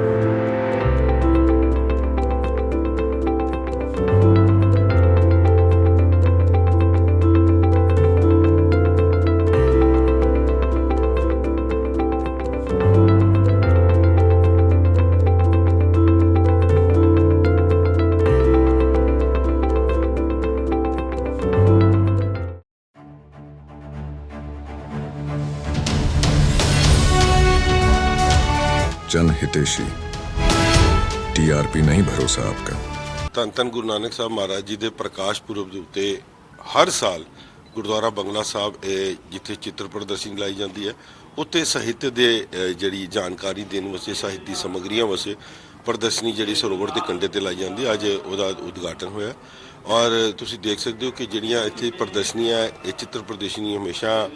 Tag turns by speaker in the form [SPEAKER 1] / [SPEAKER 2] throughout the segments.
[SPEAKER 1] Thank you. जन Hiteshi TRP नहीं भरोसा आपका
[SPEAKER 2] ਧੰਨ ਧੰਨ ਗੁਰੂ ਨਾਨਕ ਸਾਹਿਬ ਮਹਾਰਾਜ ਜੀ ਦੇ ਪ੍ਰਕਾਸ਼ ਪੁਰਬ ਦੇ ਉੱਤੇ ਹਰ ਸਾਲ ਗੁਰਦੁਆਰਾ ਬੰਗਲਾ ਸਾਹਿਬ ਇਹ ਜਿੱਥੇ ਚਿੱਤਰ ਪ੍ਰਦਰਸ਼ਨੀ ਲਾਈ ਜਾਂਦੀ ਹੈ ਉੱਥੇ ਸਾਹਿਤ ਦੇ ਅਹ, ਜਿਹੜੀ ਜਾਣਕਾਰੀ ਦੇਣ ਵਾਸਤੇ ਸਾਹਿਤ ਦੀ ਸਮੱਗਰੀਆਂ ਵਾਸਤੇ ਪ੍ਰਦਰਸ਼ਨੀ ਜਿਹੜੀ ਸਰੋਵਰ ਦੇ ਕੰਢੇ ਤੇ ਲਾਈ ਜਾਂਦੀ ਹੈ ਅੱਜ ਉਹਦਾ ਉਦਘਾਟਨ ਹੋਇਆ ਔਰ ਤੁਸੀਂ ਦੇਖ ਸਕਦੇ ਹੋ ਕਿ ਜਿਹੜੀਆਂ ਇੱਥੇ ਪ੍ਰਦਰਸ਼ਨੀਆਂ ਇਹ ਚਿੱਤਰ ਪ੍ਰਦਰਸ਼ਨੀ ਹਮੇਸ਼ਾ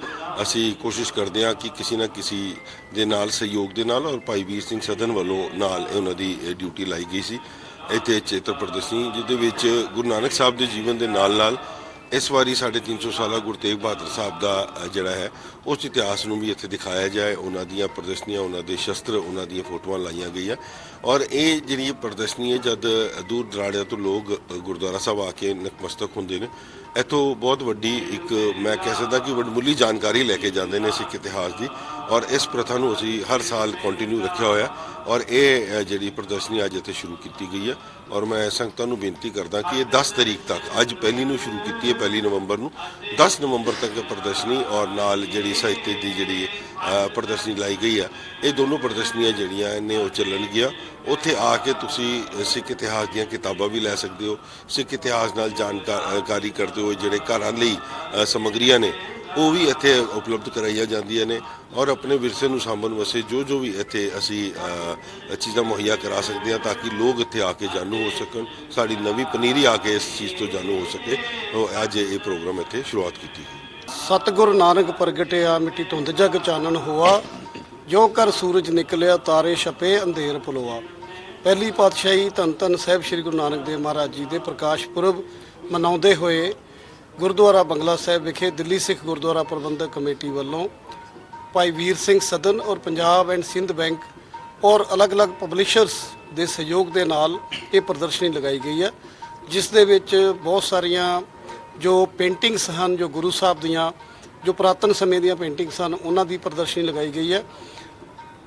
[SPEAKER 2] ਅਸੀਂ ਕੋਸ਼ਿਸ਼ ਕਰਦੇ ਹਾਂ ਕਿ ਕਿਸੇ ਨਾ ਕਿਸੇ ਦੇ ਨਾਲ, ਸਹਿਯੋਗ ਦੇ ਨਾਲ ਔਰ ਭਾਈ ਵੀਰ ਸਿੰਘ ਸਦਨ ਵੱਲੋਂ ਨਾਲ ਇਹ ਉਹਨਾਂ ਦੀ, ਇਹ ਡਿਊਟੀ ਲਾਈ ਗਈ ਸੀ। ਇੱਥੇ ਚਿੱਤਰ ਪ੍ਰਦਰਸ਼ਨੀ, ਜਿਹਦੇ ਵਿੱਚ ਗੁਰੂ ਨਾਨਕ ਸਾਹਿਬ ਦੇ ਜੀਵਨ ਦੇ ਨਾਲ ਨਾਲ ਇਸ ਵਾਰੀ ਸਾਡੇ 300 ਸਾਲਾ ਗੁਰੂ ਤੇਗ ਬਹਾਦਰ ਸਾਹਿਬ ਦਾ ਜਿਹੜਾ ਹੈ, ਉਸ ਇਤਿਹਾਸ ਨੂੰ ਵੀ ਇੱਥੇ ਦਿਖਾਇਆ ਜਾਏ। ਉਹਨਾਂ ਦੀਆਂ ਪ੍ਰਦਰਸ਼ਨੀਆਂ, ਉਹਨਾਂ ਦੇ ਸ਼ਸਤਰ, ਉਹਨਾਂ ਦੀਆਂ ਫੋਟੋਆਂ ਲਾਈਆਂ ਗਈਆਂ। ਔਰ ਇਹ ਜਿਹੜੀ ਪ੍ਰਦਰਸ਼ਨੀ ਹੈ ਜਦ ਦੂਰ ਦਰਾੜਿਆਂ ਤੋਂ ਲੋਕ ਗੁਰਦੁਆਰਾ ਸਾਹਿਬ ਆ ਕੇ ਨਤਮਸਤਕ ਹੁੰਦੇ ਨੇ, ਇੱਥੋਂ ਬਹੁਤ ਵੱਡੀ ਇੱਕ, ਮੈਂ ਕਹਿ ਸਕਦਾ ਕਿ ਵਡਮੁੱਲੀ ਜਾਣਕਾਰੀ ਲੈ ਕੇ ਜਾਂਦੇ ਨੇ ਸਿੱਖ ਇਤਿਹਾਸ ਦੀ। ਔਰ ਇਸ ਪ੍ਰਥਾ ਨੂੰ ਅਸੀਂ ਹਰ ਸਾਲ ਕੰਟੀਨਿਊ ਰੱਖਿਆ ਹੋਇਆ ਔਰ ਇਹ ਜਿਹੜੀ ਪ੍ਰਦਰਸ਼ਨੀ ਅੱਜ ਇੱਥੇ ਸ਼ੁਰੂ ਕੀਤੀ ਗਈ ਹੈ ਔਰ ਮੈਂ ਸੰਗਤਾਂ ਨੂੰ ਬੇਨਤੀ ਕਰਦਾ ਕਿ ਇਹ 10 ਤਰੀਕ ਤੱਕ ਅੱਜ ਪਹਿਲੀ ਨੂੰ ਸ਼ੁਰੂ ਕੀਤੀ ਹੈ ਪਹਿਲੀ ਨਵੰਬਰ ਨੂੰ 10 ਨਵੰਬਰ ਤੱਕ ਪ੍ਰਦਰਸ਼ਨੀ ਔਰ ਨਾਲ ਜਿਹੜੀ ਸਾਹਿਤ ਦੀ ਜਿਹੜੀ ਪ੍ਰਦਰਸ਼ਨੀ ਲਾਈ ਗਈ ਹੈ ਇਹ ਦੋਨੋਂ ਪ੍ਰਦਰਸ਼ਨੀਆਂ ਜਿਹੜੀਆਂ ਨੇ ਉਹ ਚੱਲਣਗੀਆਂ ਉੱਥੇ ਆ ਕੇ ਤੁਸੀਂ ਸਿੱਖ ਇਤਿਹਾਸ ਦੀਆਂ ਕਿਤਾਬਾਂ ਵੀ ਲੈ ਸਕਦੇ ਹੋ ਸਿੱਖ ਇਤਿਹਾਸ ਨਾਲ ਜਾਣਕਾਰੀ ਕਰਦੇ ਹੋ ਜਿਹੜੇ ਘਰਾਂ ਲਈ ਅ, ਸਮੱਗਰੀਆਂ ਨੇ ਉਹ ਵੀ ਇੱਥੇ ਉਪਲਬਧ ਕਰਾਈਆਂ ਜਾਂਦੀਆਂ ਨੇ ਔਰ ਆਪਣੇ ਵਿਰਸੇ ਨੂੰ ਸਾਂਭਣ ਵਾਸਤੇ ਜੋ ਜੋ ਵੀ ਇੱਥੇ ਅਸੀਂ ਚੀਜ਼ਾਂ ਮੁਹੱਈਆ ਕਰਾ ਸਕਦੇ ਹਾਂ ਤਾਂ ਕਿ ਲੋਕ ਇੱਥੇ ਆ ਕੇ ਜਾਣੂ ਹੋ ਸਕਣ, ਸਾਡੀ ਨਵੀਂ ਪਨੀਰੀ ਆ ਕੇ ਇਸ ਚੀਜ਼ ਤੋਂ ਜਾਣੂ ਹੋ ਸਕੇ। ਉਹ ਅੱਜ ਇਹ ਪ੍ਰੋਗਰਾਮ ਇੱਥੇ ਸ਼ੁਰੂਆਤ ਕੀਤੀ ਗਈ।
[SPEAKER 3] ਸਤਿਗੁਰ ਨਾਨਕ ਪ੍ਰਗਟਿਆ ਮਿੱਟੀ ਧੁੰਦ ਜਗ ਚਾਨਣ ਹੋਆ, ਜੋ ਕਰ ਸੂਰਜ ਨਿਕਲਿਆ ਤਾਰੇ ਛਪੇ ਅੰਧੇਰ ਪਲੋਆ ਪਹਿਲੀ ਪਾਤਸ਼ਾਹੀ ਧੰਨ ਧੰਨ ਸਾਹਿਬ ਸ੍ਰੀ ਗੁਰੂ ਨਾਨਕ ਦੇਵ ਮਹਾਰਾਜ ਜੀ ਦੇ ਪ੍ਰਕਾਸ਼ ਪੁਰਬ ਮਨਾਉਂਦੇ ਹੋਏ ਗੁਰਦੁਆਰਾ ਬੰਗਲਾ ਸਾਹਿਬ ਵਿਖੇ ਦਿੱਲੀ ਸਿੱਖ ਗੁਰਦੁਆਰਾ ਪ੍ਰਬੰਧਕ ਕਮੇਟੀ ਵੱਲੋਂ ਭਾਈ ਵੀਰ ਸਿੰਘ ਸਦਨ ਔਰ ਪੰਜਾਬ ਐਂਡ ਸਿੰਧ ਬੈਂਕ ਔਰ ਅਲੱਗ-ਅਲੱਗ ਪਬਲਿਸ਼ਰਸ ਦੇ ਸਹਿਯੋਗ ਦੇ ਨਾਲ ਇਹ ਪ੍ਰਦਰਸ਼ਨੀ ਲਗਾਈ ਗਈ ਹੈ, ਜਿਸ ਦੇ ਵਿੱਚ ਬਹੁਤ ਸਾਰੀਆਂ ਜੋ ਪੇਂਟਿੰਗਸ ਹਨ, ਜੋ ਗੁਰੂ ਸਾਹਿਬ ਦੀਆਂ, ਜੋ ਪੁਰਾਤਨ ਸਮੇਂ ਦੀਆਂ ਪੇਂਟਿੰਗਸ ਹਨ, ਉਹਨਾਂ ਦੀ ਪ੍ਰਦਰਸ਼ਨੀ ਲਗਾਈ ਗਈ ਹੈ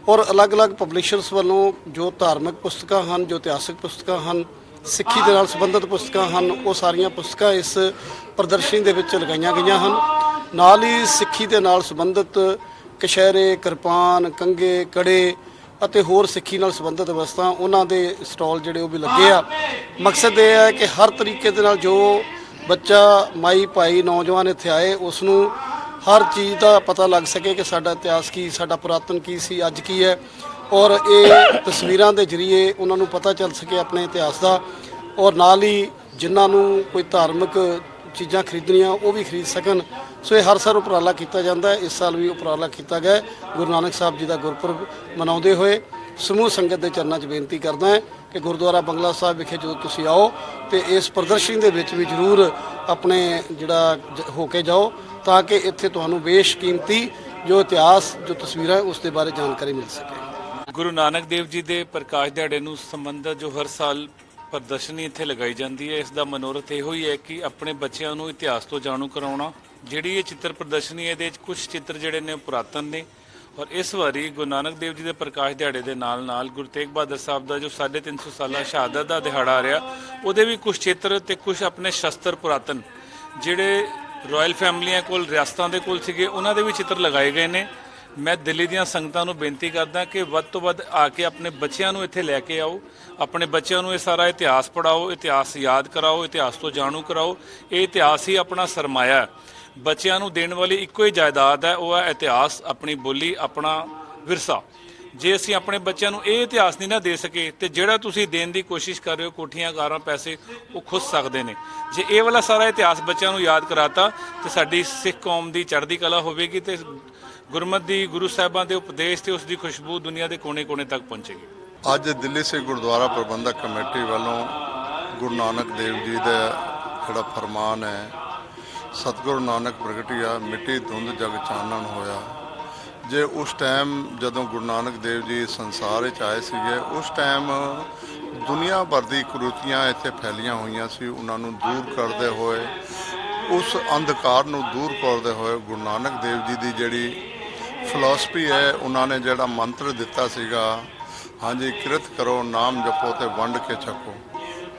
[SPEAKER 3] ਔਰ ਅਲੱਗ-ਅਲੱਗ ਪਬਲਿਸ਼ਰਸ ਵੱਲੋਂ ਜੋ ਧਾਰਮਿਕ ਪੁਸਤਕਾਂ ਹਨ, ਜੋ ਇਤਿਹਾਸਕ ਪੁਸਤਕਾਂ ਹਨ ਸਿੱਖੀ ਦੇ ਨਾਲ ਸੰਬੰਧਿਤ ਪੁਸਤਕਾਂ ਹਨ। ਉਹ ਸਾਰੀਆਂ ਪੁਸਤਕਾਂ ਇਸ ਪ੍ਰਦਰਸ਼ਨੀ ਦੇ ਵਿੱਚ ਲਗਾਈਆਂ ਗਈਆਂ ਹਨ। ਨਾਲ ਹੀ ਸਿੱਖੀ ਦੇ ਨਾਲ ਸੰਬੰਧਿਤ ਕਸ਼ਹਿਰੇ, ਕਿਰਪਾਨ ਕੰਗੇ ਕੜੇ ਅਤੇ ਹੋਰ ਸਿੱਖੀ ਨਾਲ ਸੰਬੰਧਿਤ ਵਸਤਾਂ, ਉਹਨਾਂ ਦੇ ਸਟਾਲ ਜਿਹੜੇ ਉਹ ਵੀ ਲੱਗੇ ਆ। ਮਕਸਦ ਇਹ ਹੈ ਕਿ ਹਰ ਤਰੀਕੇ ਦੇ ਨਾਲ ਜੋ ਬੱਚਾ, ਮਾਈ, ਭਾਈ, ਨੌਜਵਾਨ ਇੱਥੇ ਆਏ ਉਸ ਨੂੰ ਹਰ ਚੀਜ਼ ਦਾ ਪਤਾ ਲੱਗ ਸਕੇ ਕਿ ਸਾਡਾ ਇਤਿਹਾਸ ਕੀ, ਸਾਡਾ ਪੁਰਾਤਨ ਕੀ ਸੀ, ਅੱਜ ਕੀ ਹੈ। ਔਰ ਇਹ ਤਸਵੀਰਾਂ ਦੇ ਜ਼ਰੀਏ ਉਹਨਾਂ ਨੂੰ ਪਤਾ ਚੱਲ ਸਕੇ ਆਪਣੇ ਇਤਿਹਾਸ ਦਾ। ਔਰ ਨਾਲ ਹੀ ਜਿਨ੍ਹਾਂ ਨੂੰ ਕੋਈ ਧਾਰਮਿਕ ਚੀਜ਼ਾਂ ਖਰੀਦਣੀਆਂ, ਉਹ ਵੀ ਖਰੀਦ ਸਕਣ। ਸੋ ਇਹ ਹਰ ਸਾਲ ਉਪਰਾਲਾ ਕੀਤਾ ਜਾਂਦਾ ਹੈ। ਇਸ ਸਾਲ ਵੀ ਉਪਰਾਲਾ ਕੀਤਾ ਗਿਆ ਗੁਰੂ ਨਾਨਕ ਸਾਹਿਬ ਜੀ ਦਾ ਗੁਰਪੁਰਬ ਮਨਾਉਂਦੇ ਹੋਏ ਸਮੂਹ ਸੰਗਤ ਦੇ ਚਰਨਾਂ 'ਚ ਬੇਨਤੀ ਕਰਦਾ ਹਾਂ ਕਿ ਗੁਰਦੁਆਰਾ ਬੰਗਲਾ ਸਾਹਿਬ ਵਿਖੇ ਜਦੋਂ ਤੁਸੀਂ ਆਓ ਤੇ ਇਸ ਪ੍ਰਦਰਸ਼ਨੀ ਦੇ ਵਿੱਚ ਵੀ ਜ਼ਰੂਰ ਆਪਣੇ ਜਿਹੜਾ ਹੋ ਕੇ ਜਾਓ ਤਾਂ ਕਿ ਇੱਥੇ ਤੁਹਾਨੂੰ ਬੇਸ਼ਕੀਮਤੀ ਜੋ ਇਤਿਹਾਸ, ਜੋ ਤਸਵੀਰਾਂ ਉਸ ਦੇ ਬਾਰੇ ਜਾਣਕਾਰੀ ਮਿਲ ਸਕੇ।
[SPEAKER 4] ਗੁਰੂ ਨਾਨਕ ਦੇਵ ਜੀ ਦੇ ਪ੍ਰਕਾਸ਼ ਦਿਹਾੜੇ ਨੂੰ ਸੰਬੰਧਿਤ ਜੋ ਹਰ ਸਾਲ ਪ੍ਰਦਰਸ਼ਨੀ ਇੱਥੇ ਲਗਾਈ ਜਾਂਦੀ ਹੈ ਇਸ ਦਾ ਮਨੋਰਥ ਇਹੋ ਹੀ ਹੈ ਕਿ ਆਪਣੇ ਬੱਚਿਆਂ ਨੂੰ ਇਤਿਹਾਸ ਤੋਂ ਜਾਣੂ ਕਰਾਉਣਾ ਜਿਹੜੀ ਇਹ ਚਿੱਤਰ ਪ੍ਰਦਰਸ਼ਨੀ ਹੈ, ਇਹਦੇ ਵਿੱਚ ਕੁਝ ਚਿੱਤਰ ਜਿਹੜੇ ਨੇ ਉਹ ਪੁਰਾਤਨ ਨੇ ਔਰ ਇਸ ਵਾਰੀ ਗੁਰੂ ਨਾਨਕ ਦੇਵ ਜੀ ਦੇ ਪ੍ਰਕਾਸ਼ ਦਿਹਾੜੇ ਦੇ ਨਾਲ ਨਾਲ ਗੁਰੂ ਤੇਗ ਬਹਾਦਰ ਸਾਹਿਬ ਦਾ ਜੋ 350 ਸਾਲਾ ਸ਼ਹਾਦਤ ਦਾ ਦਿਹਾੜਾ ਆ ਰਿਹਾ ਉਹਦੇ ਵੀ ਕੁਝ ਚਿੱਤਰ ਤੇ ਕੁਝ ਆਪਣੇ ਸ਼ਸਤਰ ਪੁਰਾਤਨ ਜਿਹੜੇ ਰਾਇਲ ਫੈਮਲੀਆਂ ਕੋਲ ਰਿਆਸਤਾਂ ਦੇ ਕੋਲ ਸੀਗੇ ਉਹਨਾਂ ਦੇ ਵੀ ਚਿੱਤਰ ਲਗਾਏ ਗਏ ਨੇ। ਮੈਂ ਦਿੱਲੀ ਦੀਆਂ ਸੰਗਤਾਂ ਨੂੰ ਬੇਨਤੀ ਕਰਦਾ ਕਿ ਵੱਧ ਤੋਂ ਵੱਧ ਆ ਕੇ ਆਪਣੇ ਬੱਚਿਆਂ ਨੂੰ ਇੱਥੇ ਲੈ ਕੇ ਆਓ, ਆਪਣੇ ਬੱਚਿਆਂ ਨੂੰ ਇਹ ਸਾਰਾ ਇਤਿਹਾਸ ਪੜਾਓ ਇਤਿਹਾਸ ਯਾਦ ਕਰਾਓ, ਇਤਿਹਾਸ ਤੋਂ ਜਾਣੂ ਕਰਾਓ। ਇਹ ਇਤਿਹਾਸ ਹੀ ਆਪਣਾ ਸਰਮਾਇਆ ਹੈ। ਬੱਚਿਆਂ ਨੂੰ ਦੇਣ ਵਾਲੀ ਇੱਕੋ ਹੀ ਜਾਇਦਾਦ ਹੈ, ਉਹ ਹੈ ਇਤਿਹਾਸ, ਆਪਣੀ ਬੋਲੀ, ਆਪਣਾ ਵਿਰਸਾ। ਜੇ ਅਸੀਂ ਆਪਣੇ ਬੱਚਿਆਂ ਨੂੰ ਇਹ ਇਤਿਹਾਸ ਨਹੀਂ ਨਾ ਦੇ ਸਕੇ ਤੇ ਜਿਹੜਾ ਤੁਸੀਂ ਦੇਣ ਦੀ ਕੋਸ਼ਿਸ਼ ਕਰ ਰਹੇ ਹੋ, ਕੋਠੀਆਂ, ਕਾਰਾਂ, ਪੈਸੇ, ਉਹ ਖੁੱਸ ਸਕਦੇ ਨੇ। ਜੇ ਇਹ ਵਾਲਾ ਸਾਰਾ ਇਤਿਹਾਸ ਬੱਚਿਆਂ ਨੂੰ ਯਾਦ ਕਰਾਤਾ, ਤੇ ਸਾਡੀ ਸਿੱਖ ਕੌਮ ਦੀ ਚੜ੍ਹਦੀ ਕਲਾ ਹੋਵੇਗੀ ਤੇ ਗੁਰਮਤਿ ਗੁਰੂ ਸਾਹਿਬਾਂ ਦੇ ਉਪਦੇਸ਼ ਤੇ ਉਸ ਦੀ ਖੁਸ਼ਬੂ ਦੁਨੀਆ ਦੇ ਕੋਨੇ-ਕੋਨੇ ਤੱਕ ਪਹੁੰਚੇਗੀ।
[SPEAKER 5] ਅੱਜ ਦਿੱਲੀ ਸਿੱਖ ਗੁਰਦੁਆਰਾ ਪ੍ਰਬੰਧਕ ਕਮੇਟੀ ਵੱਲੋਂ ਗੁਰੂ ਨਾਨਕ ਦੇਵ ਜੀ ਦਾ ਜਿਹੜਾ ਫਰਮਾਨ ਹੈ, ਸਤਿਗੁਰੂ ਨਾਨਕ ਪ੍ਰਗਟਿਆ ਮਿੱਟੀ ਧੁੰਦ ਜਗ ਚਾਨਣ ਹੋਇਆ। ਜੇ ਉਸ ਟਾਈਮ ਜਦੋਂ ਗੁਰੂ ਨਾਨਕ ਦੇਵ ਜੀ ਸੰਸਾਰ ਵਿੱਚ ਆਏ ਸੀਗੇ, ਉਸ ਟਾਈਮ ਦੁਨੀਆ ਭਰ ਦੀ ਕੁਰੀਤੀਆਂ ਇੱਥੇ ਫੈਲੀਆਂ ਹੋਈਆਂ ਸੀ, ਉਹਨਾਂ ਨੂੰ ਦੂਰ ਕਰਦੇ ਹੋਏ, ਉਸ ਅੰਧਕਾਰ ਨੂੰ ਦੂਰ ਕਰਦੇ ਹੋਏ ਗੁਰੂ ਨਾਨਕ ਦੇਵ ਜੀ ਦੀ ਜਿਹੜੀ ਫਿਲਾਸਫੀ ਹੈ, ਉਹਨਾਂ ਨੇ ਜਿਹੜਾ ਮੰਤਰ ਦਿੱਤਾ ਸੀਗਾ, ਹਾਂਜੀ, ਕਿਰਤ ਕਰੋ, ਨਾਮ ਜਪੋ ਤੇ ਵੰਡ ਕੇ ਛਕੋ।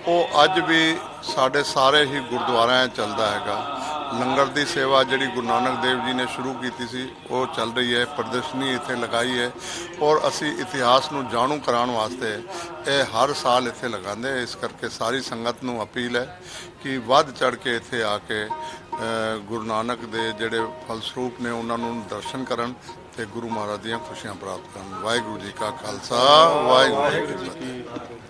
[SPEAKER 5] ਉਹ ਅੱਜ ਵੀ ਸਾਡੇ ਸਾਰੇ ਹੀ ਗੁਰਦੁਆਰਿਆਂ 'ਚ ਚੱਲਦਾ ਹੈਗਾ। ਲੰਗਰ ਦੀ ਸੇਵਾ ਜਿਹੜੀ ਗੁਰੂ ਨਾਨਕ ਦੇਵ ਜੀ ਨੇ ਸ਼ੁਰੂ ਕੀਤੀ ਸੀ, ਉਹ ਚੱਲ ਰਹੀ ਹੈ, ਪ੍ਰਦਰਸ਼ਨੀ ਇੱਥੇ ਲਗਾਈ ਹੈ ਔਰ ਅਸੀਂ ਇਤਿਹਾਸ ਨੂੰ ਜਾਣੂ ਕਰਾਉਣ ਵਾਸਤੇ ਇਹ ਹਰ ਸਾਲ ਇੱਥੇ ਲਗਾਉਂਦੇ ਇਸ ਕਰਕੇ ਸਾਰੀ ਸੰਗਤ ਨੂੰ ਅਪੀਲ ਹੈ ਕਿ ਵੱਧ ਚੜ ਕੇ ਇੱਥੇ ਆ ਕੇ ਗੁਰੂ ਨਾਨਕ ਦੇ ਜਿਹੜੇ ਫਲਸਰੂਪ ਨੇ ਉਹਨਾਂ ਨੂੰ ਦਰਸ਼ਨ ਕਰਨ ਤੇ ਗੁਰੂ ਮਹਾਰਾਜ ਦੀਆਂ ਖੁਸ਼ੀਆਂ ਪ੍ਰਾਪਤ ਕਰਨ। ਵਾਹਿਗੁਰੂ ਜੀ ਕਾ ਖਾਲਸਾ, ਵਾਹਿਗੁਰੂ ਜੀ ਕੀ ਫਤਿਹ।